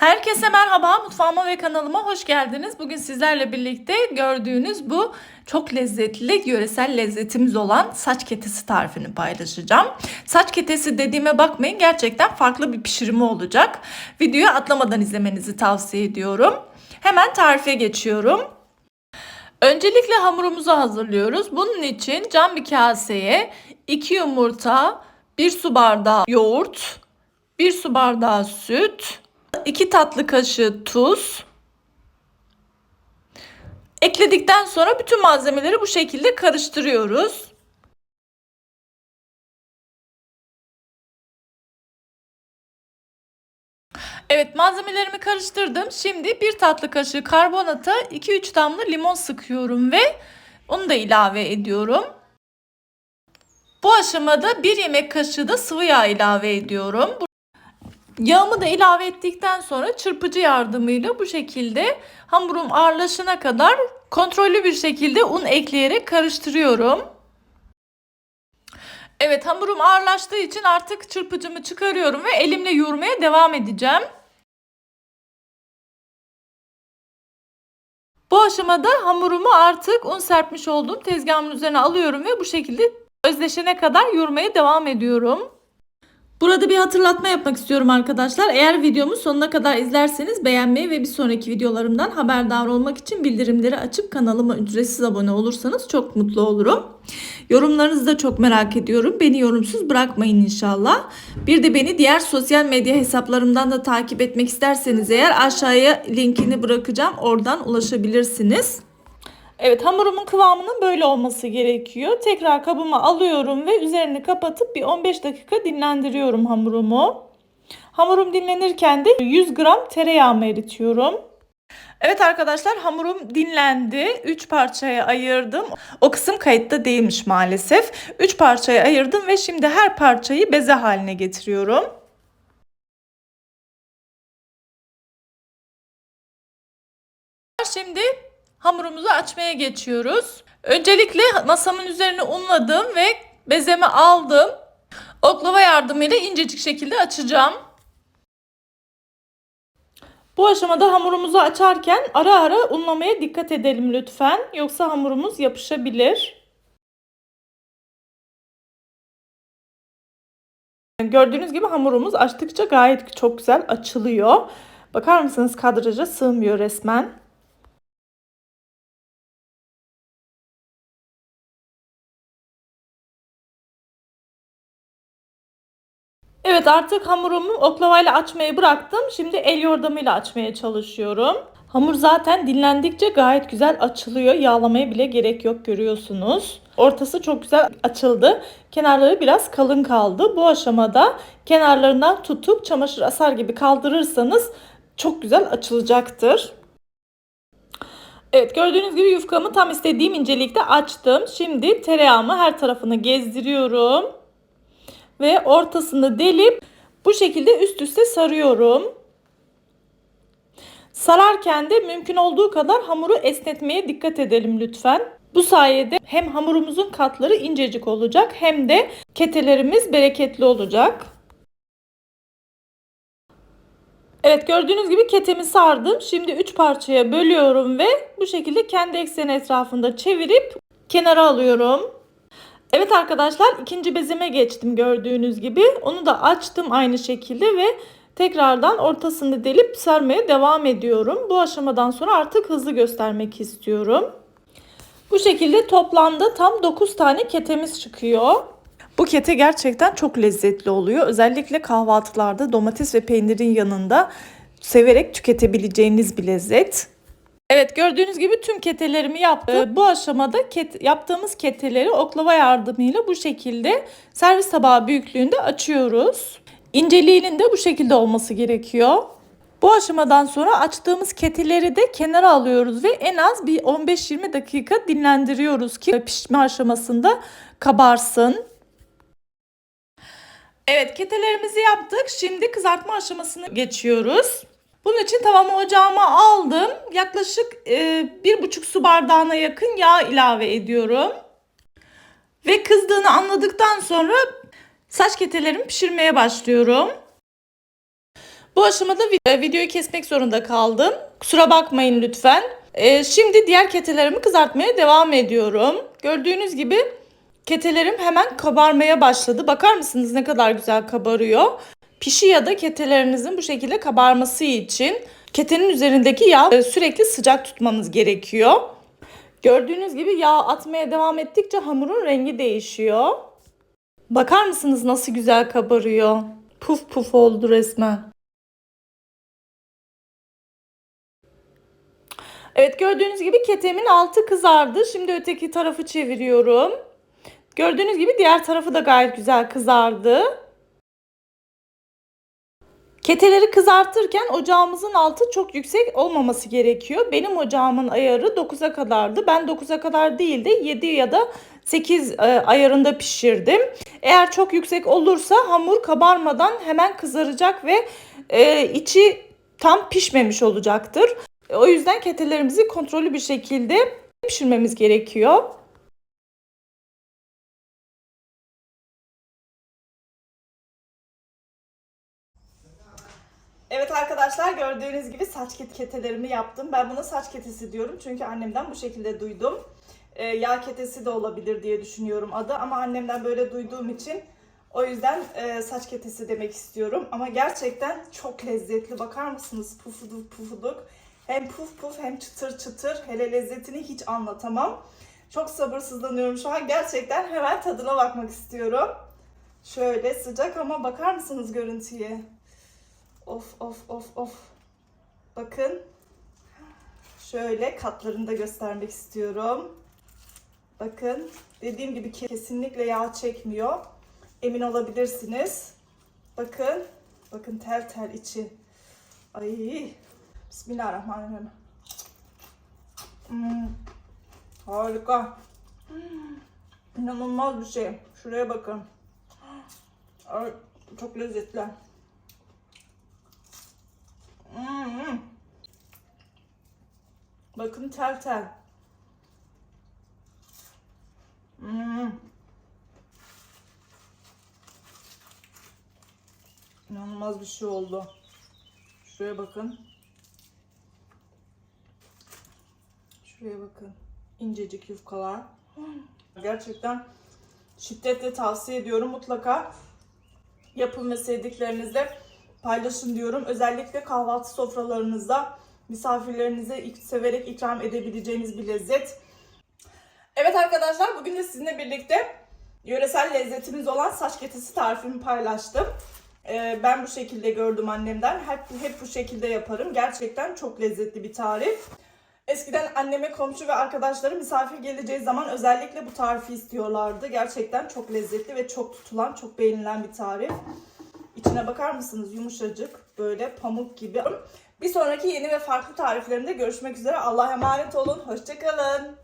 Herkese merhaba, mutfağıma ve kanalıma hoş geldiniz. Bugün sizlerle birlikte gördüğünüz bu çok lezzetli yöresel lezzetimiz olan saç ketesi tarifini paylaşacağım. Saç ketesi dediğime bakmayın gerçekten farklı bir pişirimi olacak. Videoyu atlamadan izlemenizi tavsiye ediyorum. Hemen tarife geçiyorum. Öncelikle hamurumuzu hazırlıyoruz. Bunun için cam bir kaseye 2 yumurta, 1 su bardağı yoğurt, 1 su bardağı süt, 2 tatlı kaşığı tuz. Ekledikten sonra bütün malzemeleri bu şekilde karıştırıyoruz. Evet malzemelerimi karıştırdım. Şimdi bir tatlı kaşığı karbonata 2-3 damla limon sıkıyorum ve onu da ilave ediyorum. Bu aşamada bir yemek kaşığı da sıvı yağ ilave ediyorum. Yağımı da ilave ettikten sonra çırpıcı yardımıyla bu şekilde hamurum ağırlaşana kadar kontrollü bir şekilde un ekleyerek karıştırıyorum. Evet hamurum ağırlaştığı için artık çırpıcımı çıkarıyorum ve elimle yoğurmaya devam edeceğim. Bu aşamada hamurumu artık un serpmiş olduğum tezgahımın üzerine alıyorum ve bu şekilde özleşene kadar yoğurmaya devam ediyorum. Burada bir hatırlatma yapmak istiyorum arkadaşlar. Eğer videomu sonuna kadar izlerseniz beğenmeyi ve bir sonraki videolarımdan haberdar olmak için bildirimleri açıp kanalıma ücretsiz abone olursanız çok mutlu olurum. Yorumlarınızı da çok merak ediyorum. Beni yorumsuz bırakmayın inşallah. Bir de beni diğer sosyal medya hesaplarımdan da takip etmek isterseniz eğer aşağıya linkini bırakacağım. Oradan ulaşabilirsiniz. Evet hamurumun kıvamının böyle olması gerekiyor. Tekrar kabıma alıyorum ve üzerini kapatıp bir 15 dakika dinlendiriyorum hamurumu. Hamurum dinlenirken de 100 gram tereyağımı eritiyorum. Evet arkadaşlar hamurum dinlendi. 3 parçaya ayırdım. O kısım kayıtta değilmiş maalesef. 3 parçaya ayırdım ve şimdi her parçayı beze haline getiriyorum. Hamurumuzu açmaya geçiyoruz. Öncelikle masamın üzerine unladım ve bezemi aldım. Oklava yardımıyla incecik şekilde açacağım. Bu aşamada hamurumuzu açarken ara ara unlamaya dikkat edelim lütfen. Yoksa hamurumuz yapışabilir. Gördüğünüz gibi hamurumuz açtıkça gayet çok güzel açılıyor. Bakar mısınız kadraja sığmıyor resmen. Evet artık hamurumu oklavayla açmayı bıraktım. Şimdi el yordamıyla açmaya çalışıyorum. Hamur zaten dinlendikçe gayet güzel açılıyor. Yağlamaya bile gerek yok görüyorsunuz. Ortası çok güzel açıldı. Kenarları biraz kalın kaldı. Bu aşamada kenarlarından tutup çamaşır asar gibi kaldırırsanız çok güzel açılacaktır. Evet gördüğünüz gibi yufkamı tam istediğim incelikte açtım. Şimdi tereyağımı her tarafını gezdiriyorum ve ortasını delip bu şekilde üst üste sarıyorum. Sararken de mümkün olduğu kadar hamuru esnetmeye dikkat edelim lütfen. Bu sayede hem hamurumuzun katları incecik olacak hem de ketelerimiz bereketli olacak. Evet gördüğünüz gibi ketemi sardım. Şimdi 3 parçaya bölüyorum ve bu şekilde kendi ekseni etrafında çevirip kenara alıyorum. Evet arkadaşlar ikinci bezime geçtim gördüğünüz gibi. Onu da açtım aynı şekilde ve tekrardan ortasını delip sarmaya devam ediyorum. Bu aşamadan sonra artık hızlı göstermek istiyorum. Bu şekilde toplamda tam 9 tane ketemiz çıkıyor. Bu kete gerçekten çok lezzetli oluyor. Özellikle kahvaltılarda domates ve peynirin yanında severek tüketebileceğiniz bir lezzet. Evet gördüğünüz gibi tüm ketelerimi yaptım. Ee, bu aşamada ket, yaptığımız keteleri oklava yardımıyla bu şekilde servis tabağı büyüklüğünde açıyoruz. İnceliğinin de bu şekilde olması gerekiyor. Bu aşamadan sonra açtığımız keteleri de kenara alıyoruz ve en az bir 15-20 dakika dinlendiriyoruz ki pişme aşamasında kabarsın. Evet ketelerimizi yaptık. Şimdi kızartma aşamasını geçiyoruz. Bunun için tavamı ocağıma aldım. Yaklaşık e, bir buçuk su bardağına yakın yağ ilave ediyorum. Ve kızdığını anladıktan sonra saç ketelerimi pişirmeye başlıyorum. Bu aşamada e, videoyu kesmek zorunda kaldım. Kusura bakmayın lütfen. Ee, şimdi diğer ketelerimi kızartmaya devam ediyorum. Gördüğünüz gibi ketelerim hemen kabarmaya başladı. Bakar mısınız ne kadar güzel kabarıyor. Pişi ya da ketelerinizin bu şekilde kabarması için ketenin üzerindeki yağ e, sürekli sıcak tutmanız gerekiyor. Gördüğünüz gibi yağ atmaya devam ettikçe hamurun rengi değişiyor. Bakar mısınız nasıl güzel kabarıyor? Puf puf oldu resmen. Evet gördüğünüz gibi ketemin altı kızardı. Şimdi öteki tarafı çeviriyorum. Gördüğünüz gibi diğer tarafı da gayet güzel kızardı. Keteleri kızartırken ocağımızın altı çok yüksek olmaması gerekiyor. Benim ocağımın ayarı 9'a kadardı. Ben 9'a kadar değil de 7 ya da 8 e, ayarında pişirdim. Eğer çok yüksek olursa hamur kabarmadan hemen kızaracak ve e, içi tam pişmemiş olacaktır. O yüzden ketelerimizi kontrollü bir şekilde pişirmemiz gerekiyor. Evet arkadaşlar gördüğünüz gibi saç ket ketelerimi yaptım. Ben buna saç ketesi diyorum çünkü annemden bu şekilde duydum. Ee, yağ ketesi de olabilir diye düşünüyorum adı ama annemden böyle duyduğum için o yüzden e, saç ketesi demek istiyorum. Ama gerçekten çok lezzetli bakar mısınız pufuduk pufuduk. Hem puf puf hem çıtır çıtır hele lezzetini hiç anlatamam. Çok sabırsızlanıyorum şu an gerçekten hemen tadına bakmak istiyorum. Şöyle sıcak ama bakar mısınız görüntüye? Of of of of. Bakın. Şöyle katlarını da göstermek istiyorum. Bakın. Dediğim gibi kesinlikle yağ çekmiyor. Emin olabilirsiniz. Bakın. Bakın tel tel içi. Ay. Bismillahirrahmanirrahim. Hmm. Harika. Hmm. İnanılmaz bir şey. Şuraya bakın. Ay, çok lezzetli. Hmm. Bakın tel tel. Hmm. İnanılmaz bir şey oldu. Şuraya bakın. Şuraya bakın. İncecik yufkalar. Gerçekten şiddetle tavsiye ediyorum. Mutlaka yapın ve sevdiklerinizle paylaşın diyorum. Özellikle kahvaltı sofralarınızda misafirlerinize severek ikram edebileceğiniz bir lezzet. Evet arkadaşlar bugün de sizinle birlikte yöresel lezzetimiz olan saç ketesi tarifimi paylaştım. Ee, ben bu şekilde gördüm annemden. Hep, hep bu şekilde yaparım. Gerçekten çok lezzetli bir tarif. Eskiden anneme komşu ve arkadaşları misafir geleceği zaman özellikle bu tarifi istiyorlardı. Gerçekten çok lezzetli ve çok tutulan, çok beğenilen bir tarif. İçine bakar mısınız? Yumuşacık, böyle pamuk gibi. Bir sonraki yeni ve farklı tariflerimde görüşmek üzere. Allah'a emanet olun. Hoşçakalın.